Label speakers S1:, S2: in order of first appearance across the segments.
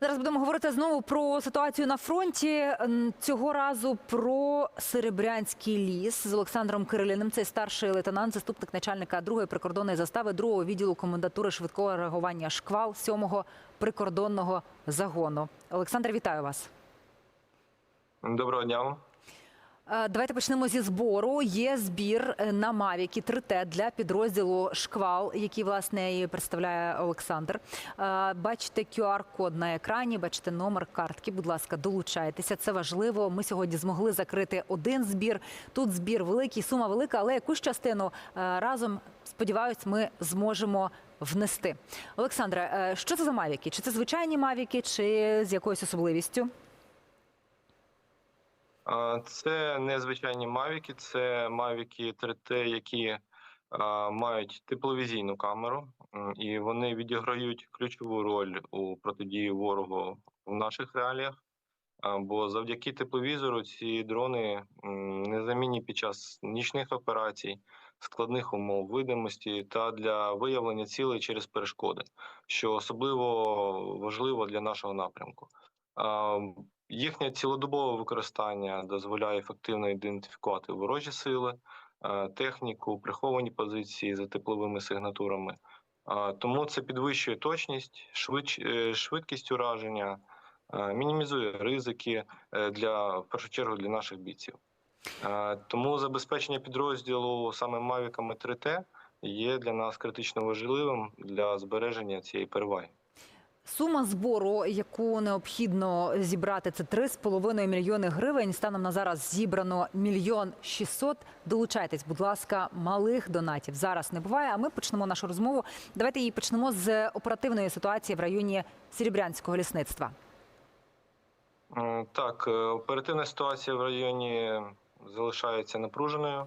S1: Зараз будемо говорити знову про ситуацію на фронті. Цього разу про Серебрянський ліс з Олександром Кириліним. Це старший лейтенант, заступник начальника другої прикордонної застави другого відділу комендатури швидкого реагування шквал сьомого прикордонного загону. Олександр, вітаю вас.
S2: Доброго дня.
S1: Е, Давайте почнемо зі збору. Є збір е, на Мавіки 3Т для підрозділу Шквал, який власне і представляє Олександр. Е, Бачите QR-код на екрані, бачите номер картки. Будь ласка, долучайтеся. Це важливо. Ми сьогодні змогли закрити один збір. Тут збір великий, сума велика, але якусь частину разом сподіваюсь, ми зможемо внести. Олександре, що це за Мавіки? Чи це звичайні Мавіки, чи з якоюсь особливістю?
S2: Це незвичайні мавіки, це мавіки 3T, які мають тепловізійну камеру, і вони відіграють ключову роль у протидії ворогу в наших реаліях. Бо завдяки тепловізору ці дрони незамінні під час нічних операцій, складних умов видимості та для виявлення цілей через перешкоди, що особливо важливо для нашого напрямку. Їхнє цілодобове використання дозволяє ефективно ідентифікувати ворожі сили, е, техніку, приховані позиції за тепловими сигнатурами. Е, Тому це підвищує точність, е, швидкість ураження, мінімізує ризики для в першу чергу для наших бійців. Тому забезпечення підрозділу саме Мавіками 3T є для нас критично важливим для збереження цієї переваги.
S1: Сума збору, яку необхідно зібрати, це 3,5 мільйони гривень. Станом на зараз зібрано мільйон 600. Долучайтесь, будь ласка, малих донатів зараз не буває. А ми почнемо нашу розмову. Давайте її почнемо з оперативної ситуації в районі Серебрянського лісництва.
S2: Так, е, оперативна ситуація в районі залишається напруженою.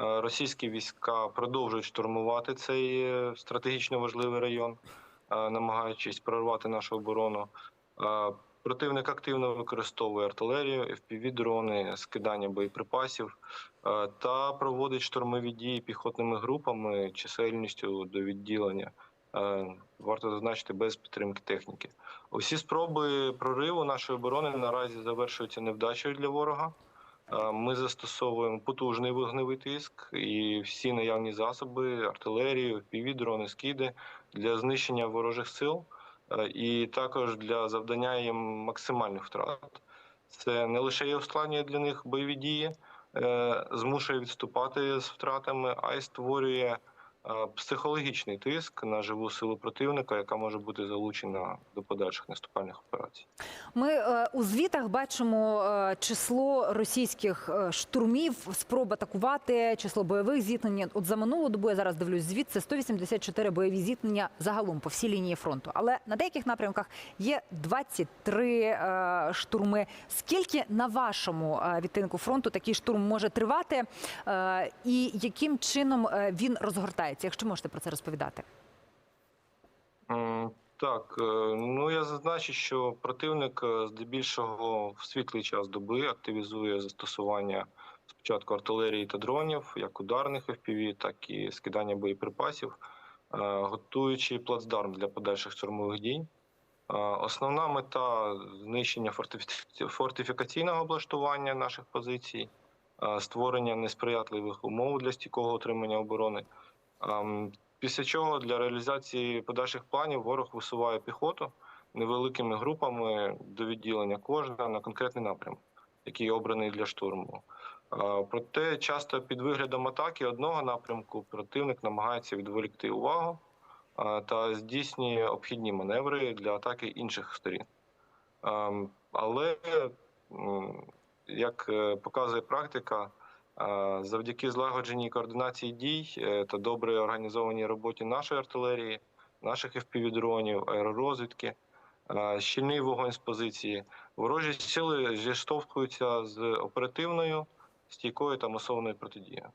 S2: Е, Російські війська продовжують штурмувати цей е, стратегічно важливий район, е, намагаючись прорвати нашу оборону. Е, Противник активно використовує артилерію, FPV-дрони, скидання боєприпасів е, та проводить штурмові дії піхотними групами чисельністю до відділення. Е, Варто зазначити без підтримки техніки. Усі спроби прориву нашої оборони наразі завершуються невдачею для ворога. Е, Ми застосовуємо потужний вогневий тиск і всі наявні засоби, артилерію, півдрони, скиди для знищення ворожих сил е, і також для завдання їм максимальних втрат. Це не лише є ускладнює для них бойові дії, е, змушує відступати з втратами, а й створює психологічний тиск на живу силу противника, яка може бути залучена до подальших наступальних операцій.
S1: Ми е, у звітах бачимо е, число російських е, штурмів, спроб атакувати, число бойових зіткнень. От за минулу добу я зараз дивлюсь звіт, це 184 бойові зіткнення загалом по всій лінії фронту. Але на деяких напрямках є 23 е, штурми. Скільки на вашому е, відтинку фронту такий штурм може тривати, е, і яким чином е, він розгортається? Якщо можете про це розповідати.
S2: Так, е, ну я зазначу, що противник е, здебільшого в світлий час доби активізує застосування спочатку артилерії та дронів, як ударних FPV, так і скидання боєприпасів, е, готуючи плацдарм для подальших штурмових дій. Основна мета знищення фортифікаційного облаштування наших позицій, створення несприятливих умов для стійкого утримання оборони. Ем, Після чого для реалізації подальших планів ворог висуває піхоту невеликими групами до відділення кожна на конкретний напрямок, який обраний для штурму. Е, Проте часто під виглядом атаки одного напрямку противник намагається відволікти увагу е, та здійснює обхідні маневри для атаки інших сторін. Ем, Але, як е, показує практика, Завдяки злагодженій координації дій е, та добре організованій роботі нашої артилерії, наших FPV-дронів, аеророзвідки, щільний вогонь з позиції, ворожі сили зіштовхуються з оперативною, стійкою та масованою протидією.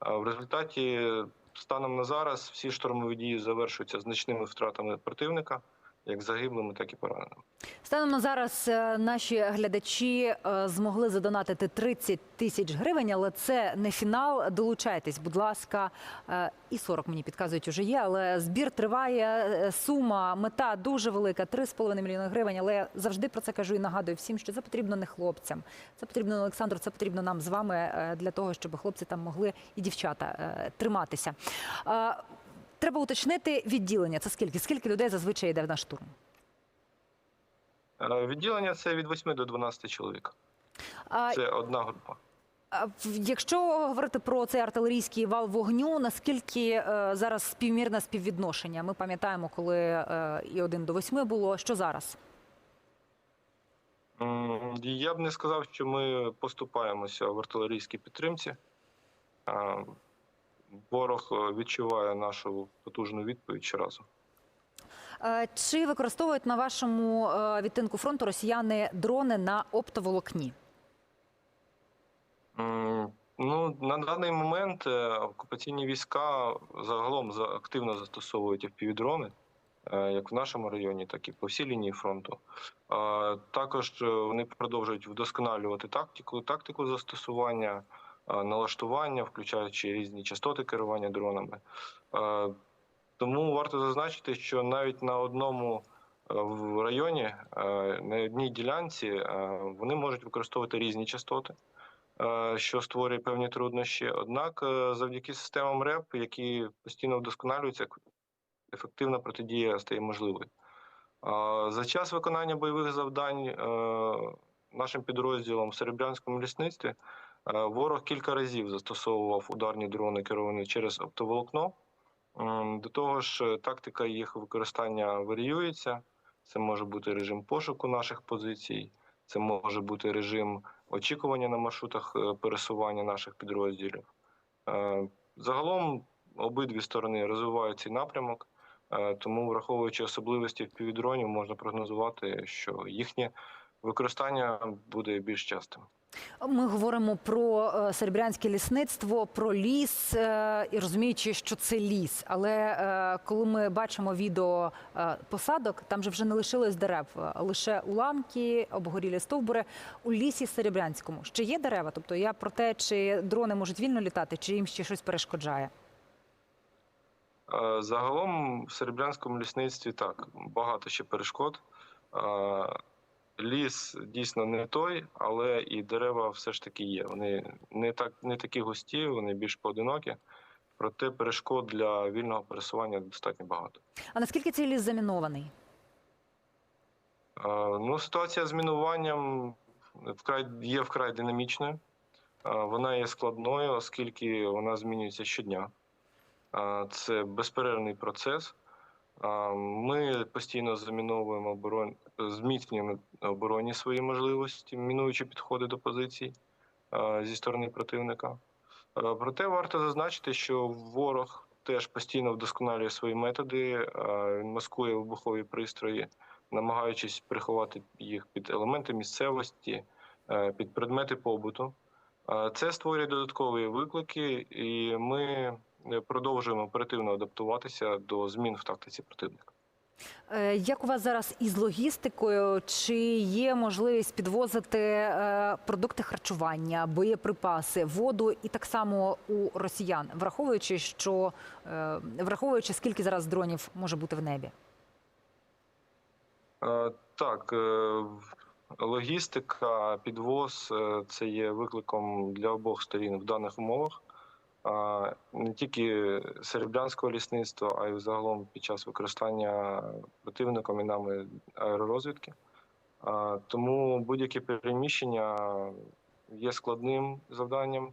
S2: В результаті станом на зараз всі штурмові дії завершуються значними втратами противника, як загиблими, так і пораненими.
S1: Станом на зараз е, наші глядачі е, змогли задонатити 30 тисяч гривень, але це не фінал. Долучайтесь, будь ласка, Е, і 40 мені підказують уже є. Але збір триває. Сума, мета дуже велика 3,5 мільйони гривень. Але я завжди про це кажу і нагадую всім, що це потрібно не хлопцям. Це потрібно Олександру. Це потрібно нам з вами для того, щоб хлопці там могли і дівчата триматися. Треба уточнити відділення. Це скільки? Скільки людей зазвичай йде на штурм?
S2: Е, Відділення це від 8 до 12 чоловік.
S1: А
S2: Це одна група.
S1: Якщо говорити про цей артилерійський вал вогню, наскільки е, зараз співмірне співвідношення? Ми пам'ятаємо, коли е, і один до восьми було. Що зараз?
S2: Я б не сказав, що ми поступаємося в артилерійській підтримці. Ворог е, відчуває нашу потужну відповідь щоразу.
S1: Е, Чи використовують на вашому е, відтинку фронту росіяни дрони на оптоволокні?
S2: Ну, на даний момент окупаційні війська загалом за- активно застосовують FPV-дрони, як в нашому районі, так і по всій лінії фронту. Також вони продовжують вдосконалювати тактику, тактику застосування, налаштування, включаючи різні частоти керування дронами. Е, Тому варто зазначити, що навіть на одному е, районі, е, на одній ділянці, е, вони можуть використовувати різні частоти е, що створює певні труднощі. Однак, е, завдяки системам РЕП, які постійно вдосконалюються, ефективна протидія стає можливою. За час виконання бойових завдань е, нашим підрозділом в Серебрянському лісництві е, ворог кілька разів застосовував ударні дрони, керовані через оптоволокно. До того ж, е, тактика їх використання варіюється. Це може бути режим пошуку наших позицій, це може бути режим очікування на маршрутах е, пересування наших підрозділів. Е, Загалом обидві сторони розвивають цей напрямок, е, тому, враховуючи особливості півдронів, можна прогнозувати, що їхнє використання буде більш частим.
S1: Ми говоримо про е, серебрянське лісництво, про ліс е, і розуміючи, що це ліс. Але е, коли ми бачимо відео посадок, там же вже не лишилось дерев, лише уламки, обгорілі стовбури у лісі Серебрянському. Ще є дерева? Тобто я про те, чи дрони можуть вільно літати, чи їм ще щось перешкоджає.
S2: Загалом в серебрянському лісництві так багато ще перешкод. Ліс дійсно не той, але і дерева все ж таки є. Вони не так не такі густі, вони більш поодинокі. Проте перешкод для вільного пересування достатньо багато.
S1: А наскільки цей ліс замінований?
S2: Е, Ну, ситуація з мінуванням вкрай є вкрай динамічною. Е, Вона є складною, оскільки вона змінюється щодня. Е, Це безперервний процес. Ми постійно заміновуємо зміцнюємо оборонні свої можливості, мінуючи підходи до позицій е, зі сторони противника. Е, Проте варто зазначити, що ворог теж постійно вдосконалює свої методи, е, він маскує вибухові пристрої намагаючись приховати їх під елементи місцевості, під предмети побуту. Це створює додаткові виклики, і ми продовжуємо оперативно адаптуватися до змін в тактиці противника.
S1: Е, Як у вас зараз із логістикою? Чи є можливість підвозити е, продукти харчування, боєприпаси, воду і так само у росіян, враховуючи, що е, враховуючи скільки зараз дронів може бути в небі?
S2: Так, логістика, підвоз це є викликом для обох сторін в даних умовах. Не тільки серебрянського лісництва, а й загалом під час використання противником і нами аеророзвідки. Тому будь-яке переміщення є складним завданням.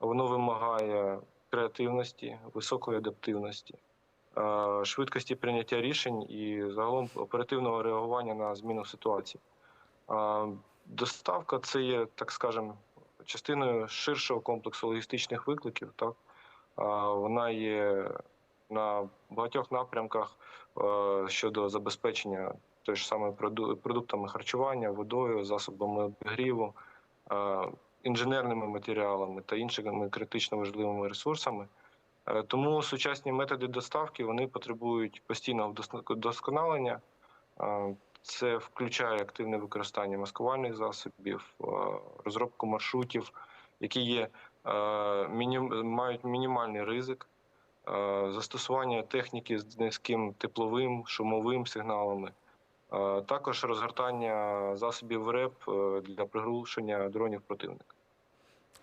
S2: Воно вимагає креативності, високої адаптивності швидкості прийняття рішень і загалом оперативного реагування на зміну ситуації. Доставка це є, так скажемо, частиною ширшого комплексу логістичних викликів. Так? Вона є на багатьох напрямках е, щодо забезпечення той ж саме продуктами харчування, водою, засобами обігріву, е, інженерними матеріалами та іншими критично важливими ресурсами. Е, Тому сучасні методи доставки вони потребують постійного вдосконалення. Це включає активне використання маскувальних засобів, е, розробку маршрутів, які є, е, мають мінімальний ризик, е, застосування техніки з низьким тепловим, шумовим сигналами, також розгортання засобів РЕП для приглушення дронів противника.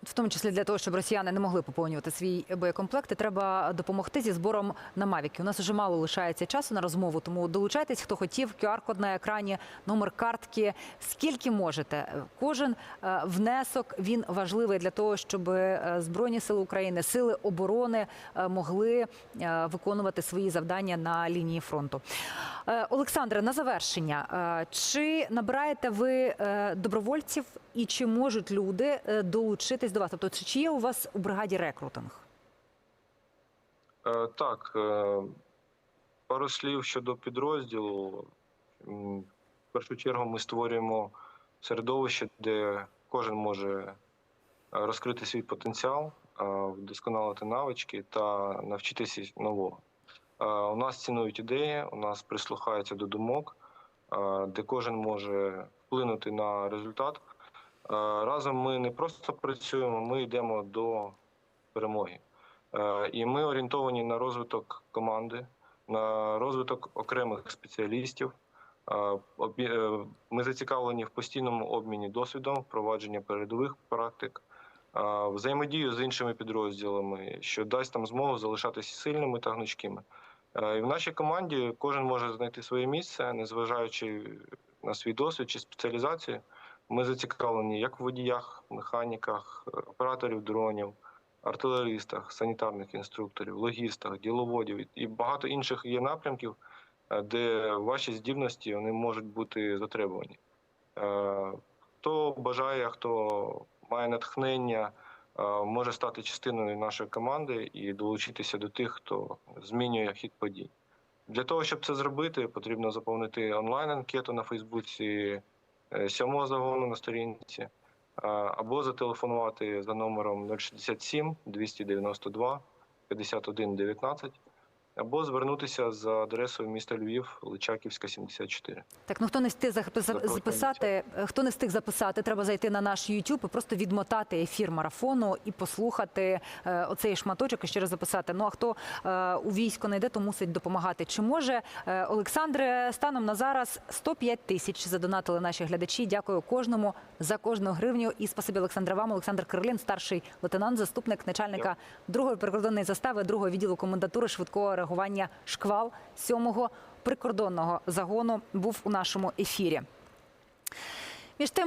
S1: В тому числі для того, щоб росіяни не могли поповнювати свій боєкомплект, треба допомогти зі збором на мавіки. У нас вже мало лишається часу на розмову, тому долучайтесь, хто хотів. QR-код на екрані, номер картки. Скільки можете? Кожен е, внесок він важливий для того, щоб е, збройні сили України, сили оборони е, могли виконувати свої завдання на лінії фронту. Олександре, на завершення, чи набираєте ви добровольців і чи можуть люди е, долучитись до вас? Тобто, чи- є у вас у бригаді рекрутинг?
S2: Е, Так, е, пару слів щодо підрозділу. В першу чергу ми створюємо середовище, де кожен може е, розкрити свій потенціал, вдосконалити навички та навчитися нового. У нас цінують ідеї, у нас прислухаються до думок, де кожен може вплинути на результат. Е, Разом ми не просто працюємо, ми йдемо до перемоги. Е, І ми орієнтовані на розвиток команди, на розвиток окремих спеціалістів. Е, Ми зацікавлені в постійному обміні досвідом, впровадження передових практик, взаємодію з іншими підрозділами, що дасть нам змогу залишатися сильними та гнучкими. І в нашій команді кожен може знайти своє місце, незважаючи на свій досвід чи спеціалізацію. Ми зацікавлені як в водіях, механіках, е, операторів дронів артилеристах, санітарних інструкторів, логістах, діловодів і багато інших є напрямків, е, де ваші здібності вони можуть бути затребувані. Е, Хто бажає, хто має натхнення, може стати частиною нашої команди і долучитися до тих, хто змінює хід подій. Для того, щоб це зробити, потрібно заповнити онлайн-анкету на Фейсбуці сьомого загону на сторінці. Або зателефонувати за номером 067 292 51 19, або звернутися за адресою міста Львів, Личаківська, 74.
S1: Так, ну хто не встиг запис- записати, е, хто не встиг записати, треба зайти на наш YouTube і просто відмотати ефір марафону і послухати е, оцей шматочок і ще раз записати. Ну а хто е, у військо не йде, то мусить допомагати. Чи може е, Олександре станом на зараз 105 тисяч задонатили наші глядачі? Дякую кожному за кожну гривню. І спасибі Олександра вам. Олександр Кирлін, старший лейтенант, заступник начальника другої прикордонної застави, другого відділу комендатури швидкого реагування шквал сьомого прикордонного загону був у нашому ефірі. Між тим.